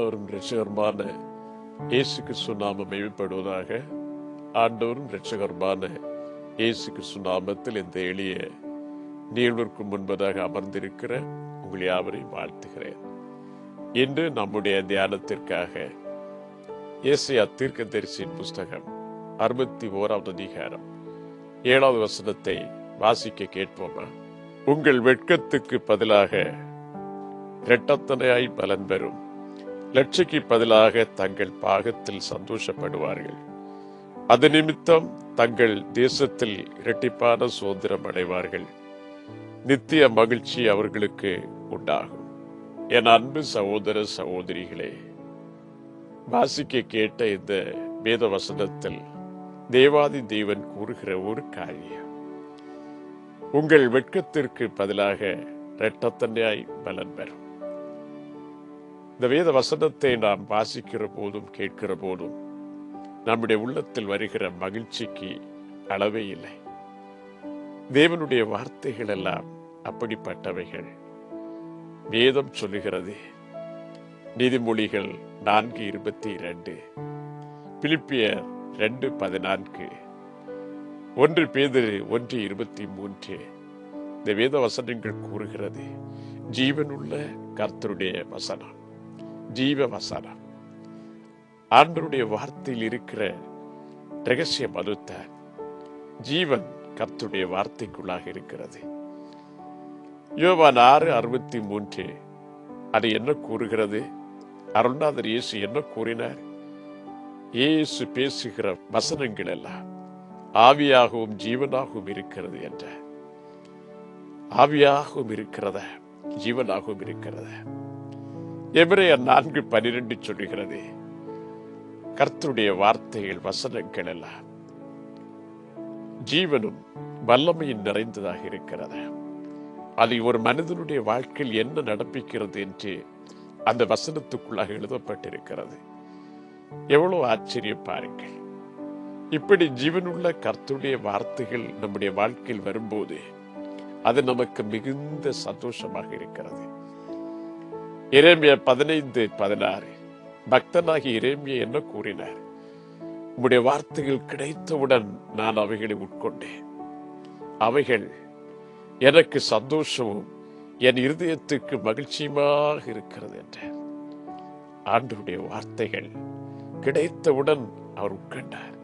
ஆண்டவரும் ரட்சகருமான இயேசு கிறிஸ்து நாமம் மேம்படுவதாக ஆண்டவரும் ரட்சகருமான இயேசு கிறிஸ்து நாமத்தில் இந்த எளிய நீழ்விற்கு முன்பதாக அமர்ந்திருக்கிற உங்கள் யாவரையும் வாழ்த்துகிறேன். இன்று நம்முடைய தியானத்திற்காக ஏசியா தீர்க்கதரிசியின் புஸ்தகம் அறுபத்தி ஓராவது அதிகாரம் ஏழாவது வசனத்தை வாசிக்க கேட்போமா? உங்கள் வெட்கத்துக்கு பதிலாக இரட்டத்தனையாய் பலன் பெறும். லட்சிக்கு பதிலாக தங்கள் பாகத்தில் சந்தோஷப்படுவார்கள். அது நிமித்தம் தங்கள் தேசத்தில் இரட்டிப்பான சுதந்திரம் அடைவார்கள். நித்திய மகிழ்ச்சி அவர்களுக்கு உண்டாகும். என் அன்பு சகோதர சகோதரிகளே வாசிக்க கேட்ட இந்த வேத வசனத்தில் தேவாதி தேவன் கூறுகிற ஒரு காரியம். உங்கள் வெட்கத்திற்கு பதிலாக இரட்டத்தனையாய் பலன் பெறும். இந்த வேத வசனத்தை நாம் வாசிக்கிற போதும் கேட்கிற போதும் நம்முடைய உள்ளத்தில் வருகிற மகிழ்ச்சிக்கு அளவே இல்லை. தேவனுடைய வார்த்தைகள் எல்லாம் அப்படிப்பட்டவைகள். வேதம் சொல்லுகிறது நீதிமொழிகள் நான்கு இருபத்தி இரண்டு பிலிப்பியர் ரெண்டு பதினான்கு ஒன்று பேதிரு ஒன்று இருபத்தி மூன்று. இந்த வேத வசனங்கள் கூறுகிறது ஜீவனுள்ள கர்த்தருடைய வசனம். ஜீவ வசனம் ஆண்டருடைய வார்த்தையில் இருக்கிற ரகசிய மதுத்தான் ஜீவன் கத்துடைய வார்த்தைக்குள்ளாக இருக்கிறது. யோவான் ஆறு அறுபத்தி மூன்று அது என்ன கூறுகிறது? அருள்நாதர் இயேசு என்ன கூறினார்? இயேசு பேசுகிற வசனங்கள் எல்லாம் ஆவியாகவும் ஜீவனாகவும் இருக்கிறது என்ற. ஆவியாகவும் இருக்கிறத ஜீவனாகவும் இருக்கிறத. எபிரேயர் நான்கு பனிரெண்டு சொல்லுகிறது கர்த்தருடைய வார்த்தைகள் வசனங்கள் எல்லாம் ஜீவனும் வல்லமையும் நிறைந்ததாக இருக்கிறது. அது ஒரு மனிதனுடைய வாழ்க்கையில் என்ன நடப்பிக்கிறது என்று அந்த வசனத்துக்குள்ளாக எழுதப்பட்டிருக்கிறது. எவ்வளவு ஆச்சரியம் பாருங்கள். இப்படி ஜீவனுள்ள கர்த்துடைய வார்த்தைகள் நம்முடைய வாழ்க்கையில் வரும்போது அது நமக்கு மிகுந்த சந்தோஷமாக இருக்கிறது. இரேமிய பதினைந்து பதினாறு. பக்தனாகி இரேமிய என்ன கூறினார்? உம்முடைய வார்த்தைகள் கிடைத்தவுடன் நான் அவைகளை உட்கொண்டேன். அவைகள் எனக்கு சந்தோஷமும் என் இருதயத்துக்கு மகிழ்ச்சியுமாக இருக்கிறது என்றார். ஆண்டுடைய வார்த்தைகள் கிடைத்தவுடன் அவர் உட்கண்டார்.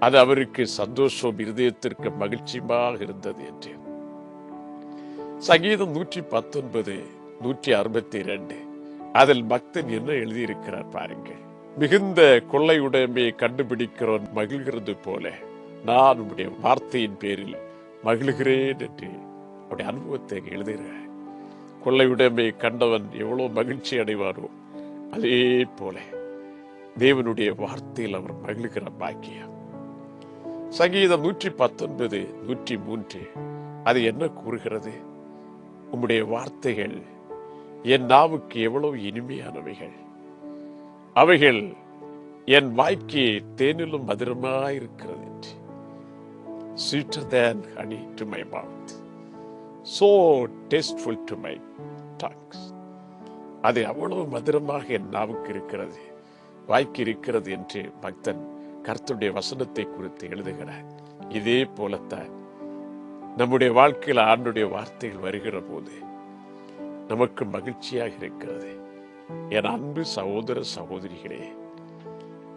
அது அவருக்கு சந்தோஷம் இருதயத்திற்கு மகிழ்ச்சியுமாக இருந்தது என்று சங்கீதம் நூற்றி பத்தொன்பது நூற்றி அறுபத்தி ரெண்டு அதில் பக்தன் என்ன எழுதியிருக்கிறார் பாருங்கள். மிகுந்த கொள்ளையுடைமையை கண்டுபிடிக்கிறோன் மகிழ்கிறது போல. நான் உடைய வார்த்தையின் பேரில் மகிழ்கிறேன் என்று அவருடைய அனுபவத்தை எழுதுகிறார். கொள்ளையுடைமையை கண்டவன் எவ்வளோ மகிழ்ச்சி அடைவாரோ அதே போல தேவனுடைய வார்த்தையில் அவர் மகிழ்கிற பாக்கியம். சங்கீதம் நூற்றி பத்தொன்பது நூற்றி மூன்று அது என்ன கூறுகிறது? உம்முடைய வார்த்தைகள் என் நாவுக்கு எவ்வளவு இனிமையானவைகள். அவைகள் என் வாய்க்கு தேனிலும் மதுரமாயிருக்கிறது என்று. Sweeter than honey to my mouth, so tasteful to my tongues. அது அவ்வளவு மதுரமாக என் நாவுக்கு இருக்கிறது. வாய்க்கு இருக்கிறது என்று பக்தன் கர்த்தருடைய வசனத்தை குறித்து எழுதுகிறார். இதே போலத்தான் நம்முடைய வாழ்க்கையில் ஆண்டுடைய வார்த்தைகள் வருகிற போது நமக்கு மகிழ்ச்சியாக இருக்கிறது. என் அன்பு சகோதர சகோதரிகளே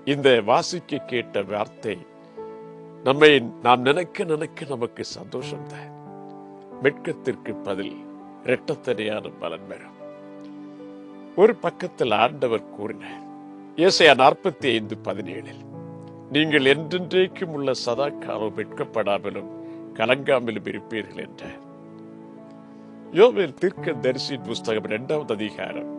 இந்த வாசிக்க கேட்ட வார்த்தை நம்மை நாம் நினைக்க நினைக்க நமக்கு சந்தோஷம் தான் வெட்கத்திற்கு பதில் இரட்டத்தனையான பலன் பெறும் ஒரு பக்கத்தில் ஆண்டவர் கூறினார் ஏசையா நாற்பத்தி ஐந்து பதினேழில் நீங்கள் என்றென்றைக்கும் உள்ள சதா காலம் வெட்கப்படாமலும் கலங்காமலும் இருப்பீர்கள் என்றார். யோவேல் தீர்க்க தரிசியின் புஸ்தகம் இரண்டாவது அதிகாரம்.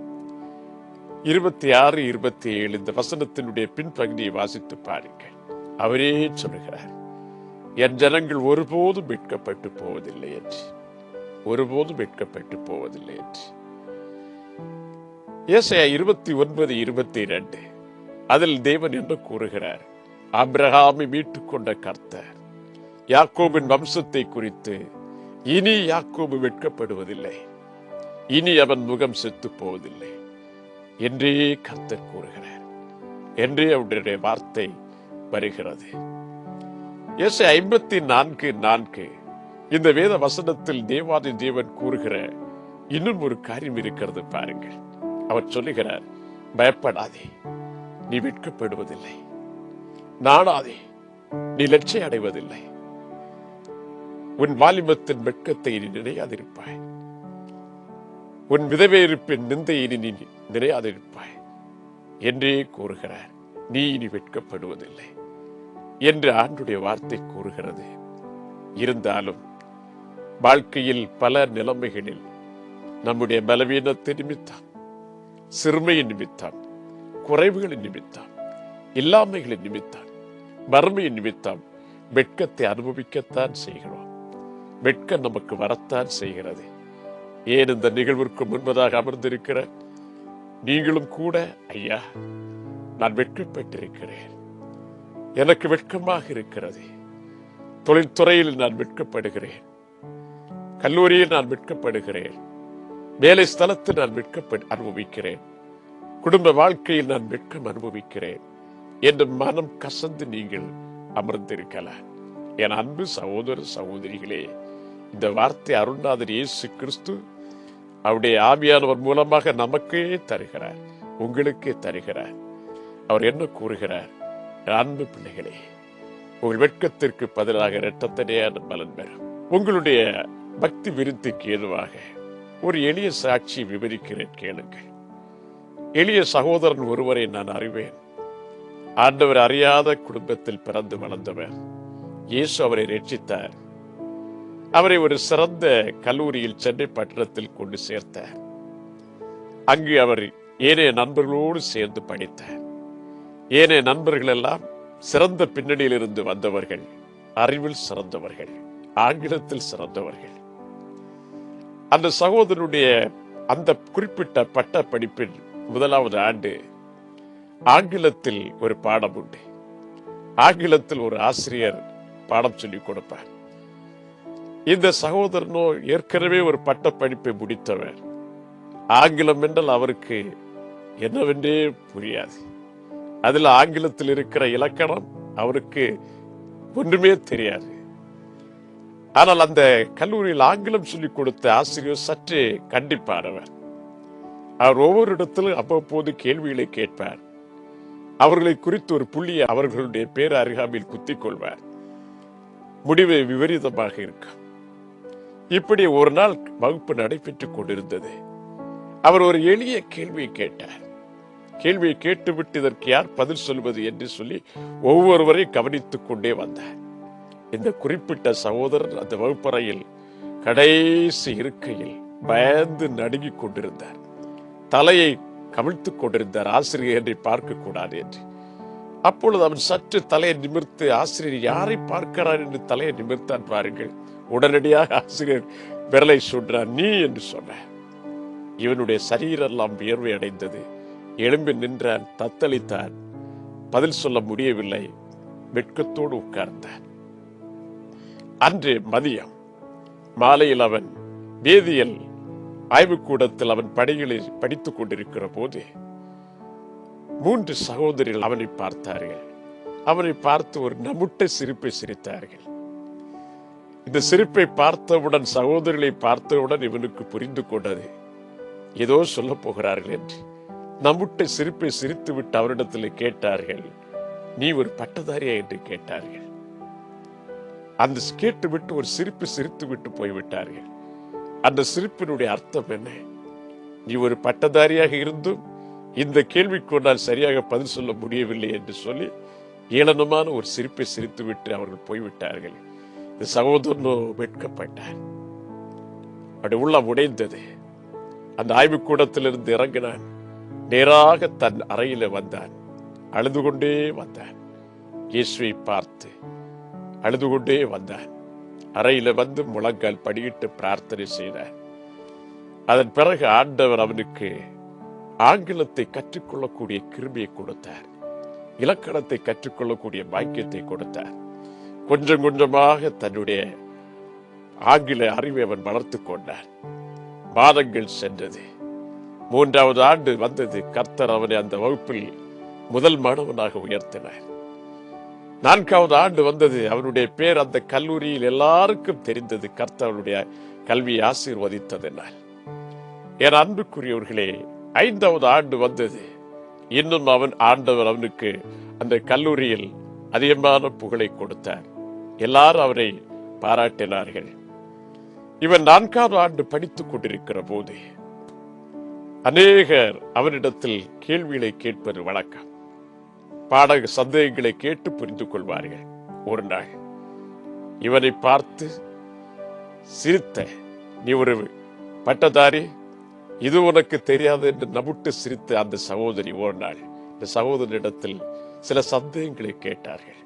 இருபத்தி ஆறு இருபத்தி ஏழு இந்த வசனத்தினுடைய பின்பகுதியை வாசித்து பாருங்கள். அவரே சொல்லுகிறார் என் ஜனங்கள் ஒருபோதும் வெட்கப்பட்டு போவதில்லை என்று. ஒருபோதும் வெட்கப்பட்டு போவதில்லை என்று. ஏசையா இருபத்தி ஒன்பது இருபத்தி இரண்டு. அதில் தேவன் என்று கூறுகிறார்? ஆபிரகாமை மீட்டுக் கொண்ட கர்த்தர் யாக்கோபின் வம்சத்தை குறித்து இனி யாக்கோபு வெட்கப்படுவதில்லை. இனி அவன் முகம் செத்து போவதில்லை என்றே கர்த்தர் கூறுகிறார். என்றே அவருடைய வார்த்தை வருகிறது. எஸ் ஐம்பத்தி நான்கு. நான்கு இந்த வேத வசனத்தில் தேவாதி தேவன் கூறுகிற இன்னும் ஒரு காரியம் இருக்கிறது பாருங்கள். அவர் சொல்லுகிறார் பயப்படாதே நீ வெட்கப்படுவதில்லை. நாடாதே நீ லட்சியம் அடைவதில்லை. உன் வாலிபத்தின் வெட்கத்தை நீ நினையாதிருப்பாய் உன் விதவேறுப்பின் நிந்தையை நீ நினையாதிருப்பாய் என்றே கூறுகிறார். நீ இனி வெட்கப்படுவதில்லை என்று ஆண்டுடைய வார்த்தை கூறுகிறது. இருந்தாலும் வாழ்க்கையில் பல நிலைமைகளில் நம்முடைய பலவீனத்தை நிமித்தம் சிறுமையின் நிமித்தம் குறைவுகளின் நிமித்தம் இல்லாமைகளின் நிமித்தம் வறுமையின் நிமித்தம் வெட்கத்தை அனுபவிக்கத்தான் செய்கிறோம். வெட்கம் நமக்கு வரத்தான் செய்கிறது. ஏன் இந்த நிகழ்விற்கு முன்பதாக அமர்ந்திருக்கிற நீங்களும் கூட ஐயா நான் வெட்கப்பட்டிருக்கிறேன் எனக்கு வெட்கமாக இருக்கிறது. தொழில்துறையில் நான் வெட்கப்படுகிறேன். கல்லூரியில் நான் வெட்கப்படுகிறேன். வேலை ஸ்தலத்தில் நான் வெட்கப்படு அனுபவிக்கிறேன். குடும்ப வாழ்க்கையில் நான் வெட்கம் அனுபவிக்கிறேன். என்று மனம் கசந்து நீங்கள் அமர்ந்திருக்கலாம். என் அன்பு சகோதர சகோதரிகளே இந்த வார்த்தை அருள்நாதர் இயேசு கிறிஸ்து அவருடைய ஆவியானவர் மூலமாக நமக்கே தருகிறார் உங்களுக்கே தருகிறார். அவர் என்ன கூறுகிறார்? அன்பு பிள்ளைகளே உங்கள் வெட்கத்திற்கு பதிலாக இரட்டத்தனையான பலன் பெறும். உங்களுடைய பக்தி விருத்திக்கு ஏதுவாக ஒரு எளிய சாட்சி விவரிக்கிறேன் கேளுங்கள். எளிய சகோதரன் ஒருவரை நான் அறிவேன். ஆண்டவர் அறியாத குடும்பத்தில் பிறந்து வளர்ந்தவர். இயேசு அவரை ரட்சித்தார். அவரை ஒரு சிறந்த கல்லூரியில் சென்னை பட்டணத்தில் கொண்டு சேர்த்தார். அங்கு அவர் ஏனைய நண்பர்களோடு சேர்ந்து படித்தார். ஏனைய நண்பர்கள் எல்லாம் சிறந்த பின்னணியிலிருந்து வந்தவர்கள் அறிவில் சிறந்தவர்கள் ஆங்கிலத்தில் சிறந்தவர்கள். அந்த சகோதரனுடைய அந்த குறிப்பிட்ட பட்ட படிப்பின் முதலாவது ஆண்டு ஆங்கிலத்தில் ஒரு பாடம் உண்டு. ஆங்கிலத்தில் ஒரு ஆசிரியர் பாடம் சொல்லிக் கொடுப்பார். இந்த சகோதரனோ ஏற்கனவே ஒரு பட்ட படிப்பை முடித்தவர். ஆங்கிலம் என்றால் அவருக்கு என்னவென்றே புரியாது. அதில் ஆங்கிலத்தில் இருக்கிற இலக்கணம் அவருக்கு ஒன்றுமே தெரியாது. ஆனால் அந்த கல்லூரியில் ஆங்கிலம் சொல்லிக் கொடுத்த ஆசிரியர் சற்று கண்டிப்பானவர் அவர். ஒவ்வொரு இடத்திலும் அவ்வப்போது கேள்விகளை கேட்பார். அவர்களை குறித்து ஒரு புள்ளியை அவர்களுடைய பேர் அருகாமையில் குத்திக் கொள்வார். முடிவு விபரீதமாக இருக்கும். இப்படி ஒரு நாள் வகுப்பு நடைபெற்றுக் கொண்டிருந்தது. அவர் ஒரு எளிய கேள்வியை கேட்டார். கேள்வியை கேட்டுவிட்டு இதற்கு யார் பதில் சொல்வது என்று சொல்லி ஒவ்வொருவரையும் கவனித்துக் கொண்டே வந்தார். இந்த குறிப்பிட்ட சகோதரர் அந்த வகுப்பறையில் கடைசி இருக்கையில் பயந்து நடுங்கிக் கொண்டிருந்தார். தலையை கவிழ்த்துக் கொண்டிருந்தார் ஆசிரியர் என்னை பார்க்க கூடாது என்று. அப்பொழுது அவன் சற்று தலையை நிமிர்த்து ஆசிரியர் யாரை பார்க்கிறார்? என்று தலையை நிமிர்த்தான் பாருங்கள். உடனடியாக ஆசிரியர் விரலை சொன்னார் நீ என்று சொன்ன. இவனுடைய சரீரெல்லாம் வியர்வை அடைந்தது. எழும்பி நின்றான் தத்தளித்தான். பதில் சொல்ல முடியவில்லை. வெட்கத்தோடு உட்கார்ந்தான். அன்று மதியம். மாலையில் அவன் வேதியியல் ஆய்வுக்கூடத்தில் அவன் பணிகளை படித்துக் கொண்டிருக்கிற போது மூன்று சகோதரிகள் அவனை பார்த்தார்கள். அவனை பார்த்து ஒரு நமுட்ட சிரிப்பை சிரித்தார்கள். இந்த சிரிப்பை பார்த்தவுடன் சகோதரிகளை பார்த்தவுடன் இவனுக்கு புரிந்து கொண்டது. ஏதோ சொல்ல போகிறார்கள் என்று. நம்முட்ட சிரிப்பை சிரித்துவிட்டு அவரிடத்தில் கேட்டார்கள் நீ ஒரு பட்டதாரியா? என்று கேட்டார்கள். அந்த கேட்டுவிட்டு ஒரு சிரிப்பு சிரித்து விட்டு போய்விட்டார்கள். அந்த சிரிப்பினுடைய அர்த்தம் என்ன? நீ ஒரு பட்டதாரியாக இருந்தும் இந்த கேள்விக்கு நான் சரியாக பதில் சொல்ல முடியவில்லை என்று சொல்லி ஏளனமான ஒரு சிரிப்பை சிரித்துவிட்டு அவர்கள் போய்விட்டார்கள். சகோதரனோ மீட்கப்பட்டார் அப்படி உள்ளம் உடைந்தது. அந்த ஆய்வுக்கூடத்திலிருந்து இறங்கினான். நேராக தன் அறையில வந்தான். அழுது கொண்டே வந்தான். இயேசுவை பார்த்து அழுது கொண்டே வந்தான். அறையில வந்து முழங்கால் படியிட்டு பிரார்த்தனை செய்தார். அதன் பிறகு ஆண்டவர் அவனுக்கு ஆங்கிலத்தை கற்றுக்கொள்ளக்கூடிய கிருமியை கொடுத்தார். இலக்கணத்தை கற்றுக்கொள்ளக்கூடிய பாக்கியத்தை கொடுத்தார். கொஞ்சம் கொஞ்சமாக தன்னுடைய ஆங்கில அறிவை அவன் வளர்த்து கொண்டான். மாதங்கள் சென்றது. மூன்றாவது ஆண்டு வந்தது கர்த்தர் அவனை அந்த வகுப்பில் முதல் மாணவனாக உயர்த்தினார். நான்காவது ஆண்டு வந்தது அவனுடைய பேர் அந்த கல்லூரியில் எல்லாருக்கும் தெரிந்தது கர்த்தவனுடைய கல்வியை ஆசீர்வதித்ததென்னால் என் அன்புக்குரியவர்களே ஐந்தாவது ஆண்டு வந்தது. இன்னும் அவன் ஆண்டவர் அவனுக்கு அந்த கல்லூரியில் அதிகமான புகழை கொடுத்தார். எல்லாரும் அவரை பாராட்டினார்கள். இவன் நான்காவது ஆண்டு படித்துக் கொண்டிருக்கிற போது அநேகர் அவரிடத்தில் கேள்விகளை கேட்பது வழக்கம். பாடக சந்தேகங்களை கேட்டு புரிந்து கொள்வார்கள். ஒரு நாள் இவனை பார்த்து சிரித்த நீ ஒரு பட்டதாரி இது உனக்கு தெரியாது என்று நபுட்டு சிரித்த அந்த சகோதரி ஒரு நாள் இந்த சகோதரனிடத்தில் சில சந்தேகங்களை கேட்டார்கள்.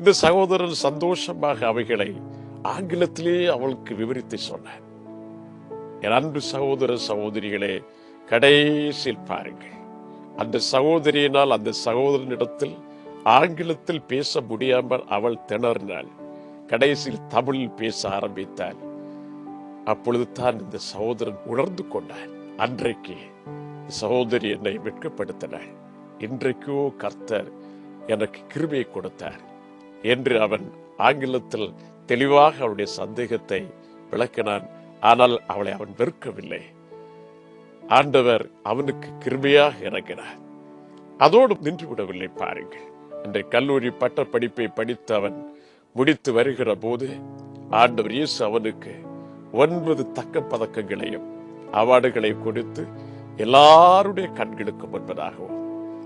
இந்த சகோதரன் சந்தோஷமாக அவைகளை ஆங்கிலத்திலே அவளுக்கு விவரித்து சொன்னார். என் அன்பு சகோதர சகோதரிகளே கடைசியில் பாருங்கள். அந்த சகோதரியினால் அந்த சகோதரனிடத்தில் ஆங்கிலத்தில் பேச முடியாமல் அவள் திணறினாள். கடைசியில் தமிழில் பேச ஆரம்பித்தாள். அப்பொழுது தான் இந்த சகோதரன் உணர்ந்து கொண்டான். அன்றைக்கு சகோதரி என்னை வெட்கப்படுத்தினாள். இன்றைக்கோ கர்த்தர் எனக்கு கிருமையை கொடுத்தார். என்று அவன் ஆங்கிலத்தில் தெளிவாக அவளுடைய சந்தேகத்தை விளக்கினான். ஆனால் அவளை அவன் வெறுக்கவில்லை. ஆண்டவர் அவனுக்கு கிருமையாக இறங்கினார். அதோடு நின்று விடவில்லை பாருங்கள். அன்றைய கல்லூரி பட்ட படிப்பை படித்து அவன் முடித்து வருகிற போது ஆண்டவர் இயேசு அவனுக்கு ஒன்பது தக்க பதக்கங்களையும் அவார்டுகளை கொடுத்து எல்லாருடைய கண்களுக்கு முன்பதாகவும்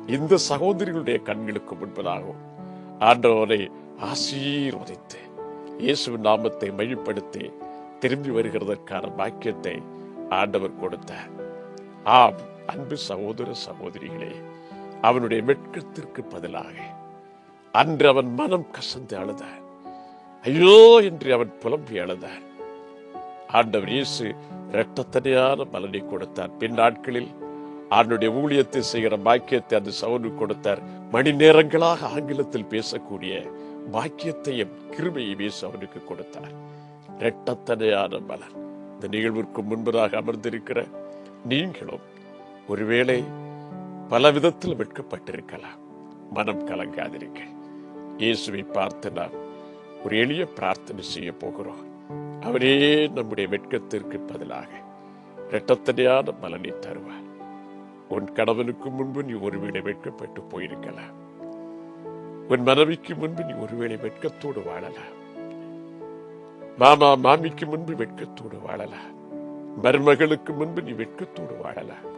இந்த சகோதரிகளுடைய கண்களுக்கு முன்பதாகவும் ஆண்டவரை ஆசீர்வதித்து இயேசுவின் நாமத்தை மையப்படுத்தி திரும்பி வருகிறதற்கான பாக்கியத்தை ஆண்டவர் கொடுத்தார் ஆம் அன்பு சகோதர சகோதரிகளே அவனுடைய வெட்கத்திற்கு பதிலாக அன்று அவன் மனம் கசந்து அழுதார். ஐயோ என்று அவன் புலம்பி அழுதார். ஆண்டவர் இயேசு இரட்டத்தனையான பலனை கொடுத்தார். பின் நாட்களில் அவனுடைய ஊழியத்தை செய்கிற பாக்கியத்தை அந்த சவுனுக்கு கொடுத்தார். மணி நேரங்களாக ஆங்கிலத்தில் பேசக்கூடிய பாக்கியத்தையும் கிருமையும் அவனுக்கு கொடுத்தார். இரட்டத்தனையான பலன் இந்த நிகழ்விற்கு முன்பதாக அமர்ந்திருக்கிற நீங்களும் ஒருவேளை பல விதத்தில் வெட்கப்பட்டிருக்கலாம். மனம் கலங்காதிருங்கள். இயேசுவை பார்த்து நாம் ஒரு எளிய பிரார்த்தனை செய்ய போகிறோம். அவரே நம்முடைய வெட்கத்திற்கு பதிலாக இரட்டத்தனையான பலனை தருவார். உன் கணவனுக்கு முன்பு நீ ஒருவேளை வெட்கப்பட்டு போயிருக்கலாம். உன் மனைவிக்கு முன்பு நீ ஒருவேளை வெட்கத்தோடு வாழலாம் மாமா மாமிக்கு முன்பு வெட்கத்தோடு வாழலாம் மருமகளுக்கு முன்பு நீ வெட்கத்தோடு வாழலாம்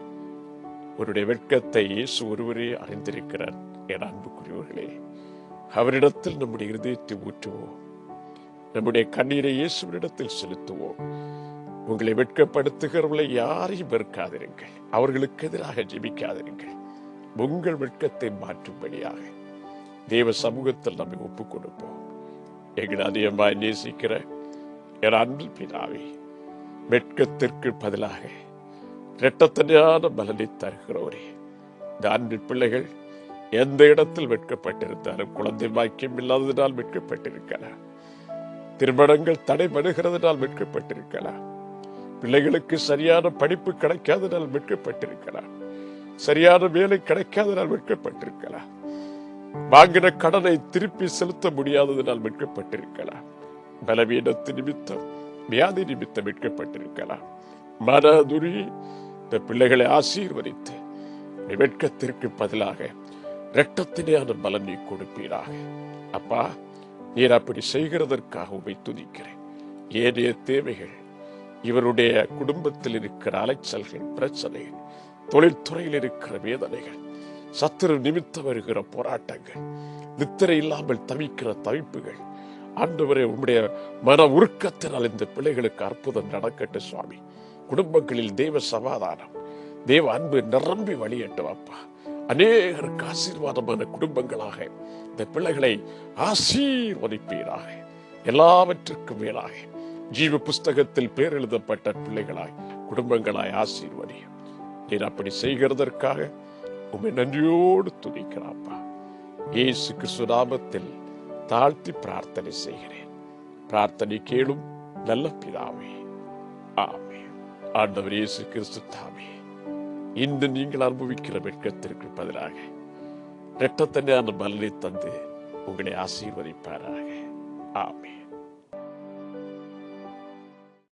உன்னுடைய வெட்கத்தை இயேசு ஒருவரே அறிந்திருக்கிறார் என் அன்புக்குரியவர்களே. அவரிடத்தில் நம்முடைய இருதயத்தை ஊற்றுவோம். நம்முடைய கண்ணீரை இயேசுவினிடத்தில் செலுத்துவோம். உங்களை வெட்கப்படுத்துகிறவர்களை யாரையும் வெறுக்காதிருங்கள். அவர்களுக்கு எதிராக ஜெபிக்காதிருங்கள். உங்கள் வெட்கத்தை மாற்றும்படியாக. தேவ சமூகத்தில் நம்மை ஒப்புக் கொடுப்போம் எங்களை அதிகமாய் நேசிக்கிற என் அன்பு பிதாவே வெட்கத்திற்கு பதிலாக இரட்டத்தனையான பலனை தருகிறவரே இந்த அன்பு பிள்ளைகள் எந்த இடத்தில் வெட்கப்பட்டிருந்தாலும் குழந்தை பாக்கியம் இல்லாததினால் வெட்கப்பட்டிருக்கலாம் திருமணங்கள் தடைபடுகிறதுனால் வெட்கப்பட்டிருக்கலாம் பிள்ளைகளுக்கு சரியான படிப்பு கிடைக்காதனால் வெட்கப்பட்டிருக்கலாம் சரியான வேலை கிடைக்காதனால் வெட்கப்பட்டிருக்கலாம் வாங்கின கடனை திருப்பி செலுத்த முடியாததினால் மீட்கப்பட்டிருக்கலாம். பலவீனத்து நிமித்தம் வியாதி நிமித்தம் மீட்கப்பட்டிருக்கலாம். மனதுரி இந்த பிள்ளைகளை ஆசீர்வதித்து வெட்கத்திற்கு பதிலாக இரட்டத்தினையான பலனை கொடுப்பீராக. அப்பா நீர் அப்படி செய்கிறதற்காக உமை துதிக்கிறேன். ஏனைய தேவைகள் இவருடைய குடும்பத்தில் இருக்கிற அலைச்சல்கள் பிரச்சனைகள் தொழில்துறையில் இருக்கிற வேதனைகள் சத்துரு நிமித்தம் வருகிற போராட்டங்கள் நித்திரை இல்லாமல் தவிக்கிற தவிப்புகள். ஆண்டவரே உம்முடைய மன உருக்கத்தினால் இந்த பிள்ளைகளுக்கு அற்புதம் நடக்கட்டு சுவாமி. குடும்பங்களில் தெய்வ சமாதானம் தேவ அன்பு நிரம்பி வழியட்டும் அப்பா. அநேகருக்கு ஆசீர்வாதமான குடும்பங்களாக இந்த பிள்ளைகளை ஆசீர்வதிப்பீராக. எல்லாவற்றுக்கும் மேலாக ஜீவ புஸ்தகத்தில் பேர் எழுதப்பட்ட பிள்ளைகளாய் குடும்பங்களாய் ஆசீர்வதியும். நீர் அப்படி செய்கிறதற்காக உமை நன்றியோடு துதிக்கிறாப்பா இயேசு சுதாபத்தில் தாழ்த்தி பிரார்த்தனை செய்கிறேன். பிரார்த்தனை கேளும் நல்ல பிதாவே. ஆமே ஆண்டவர் இயேசு கிறிஸ்து தாமே. இன்று நீங்கள் அனுபவிக்கிற வெட்கத்திற்கு பதிலாக இரட்டத்தனையான பலனை தந்து உங்களை ஆசீர்வதிப்பாராக. ஆமே